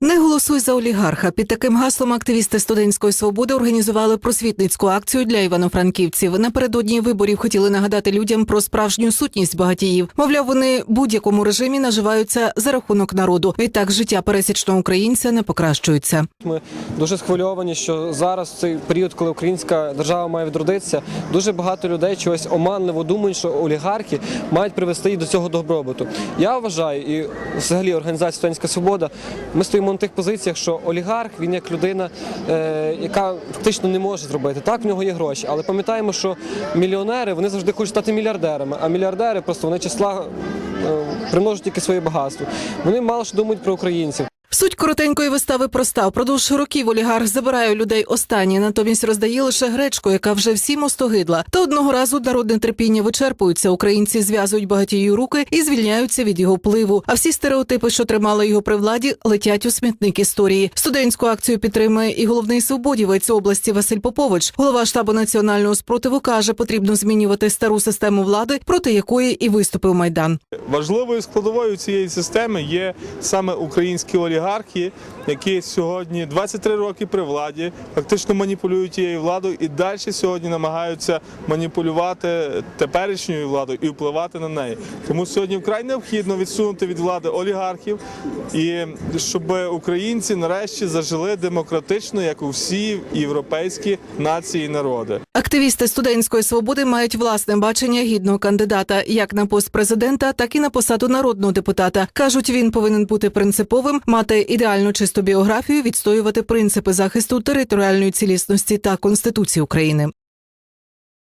Не голосуй за олігарха. Під таким гаслом активісти студентської свободи організували просвітницьку акцію для івано-франківців. Напередодні виборів хотіли нагадати людям про справжню сутність багатіїв. Мовляв, вони будь-якому режимі наживаються за рахунок народу. Відтак життя пересічного українця не покращується. Ми дуже схвильовані, що зараз цей період, коли українська держава має відродитися, дуже багато людей чогось оманливо думають, що олігархи мають привести їх до цього добробуту. Я вважаю, і взагалі організація Студентська Свобода, ми стоїмо на тих позиціях, що олігарх він як людина, е, яка фактично не може зробити. Так, в нього є гроші, але пам'ятаємо, що мільйонери вони завжди хочуть стати мільярдерами, а мільярдери просто вони числа е, примножують тільки своє багатство. Вони мало що думають про українців. Суть коротенької вистави проста. Впродовж років олігарх забирає у людей останні, натомість роздає лише гречку, яка вже всім остогидла. Та одного разу народне терпіння вичерпується. Українці зв'язують багатію руки і звільняються від його впливу. А всі стереотипи, що тримали його при владі, летять у смітник історії. Студентську акцію підтримує і головний свободівець області Василь Попович. Голова штабу національного спротиву каже, потрібно змінювати стару систему влади, проти якої і виступив майдан. Важливою складовою цієї системи є саме українські олігархи, які сьогодні 23 роки при владі, фактично маніпулюють тією владою і далі сьогодні намагаються маніпулювати теперішньою владою і впливати на неї. Тому сьогодні вкрай необхідно відсунути від влади олігархів і щоб українці нарешті зажили демократично, як у всі європейські нації і народи. Активісти студентської свободи мають власне бачення гідного кандидата як на пост президента, так і на посаду народного депутата. кажуть, він повинен бути принциповим, мати ідеально чисту біографію, відстоювати принципи захисту територіальної цілісності та конституції України.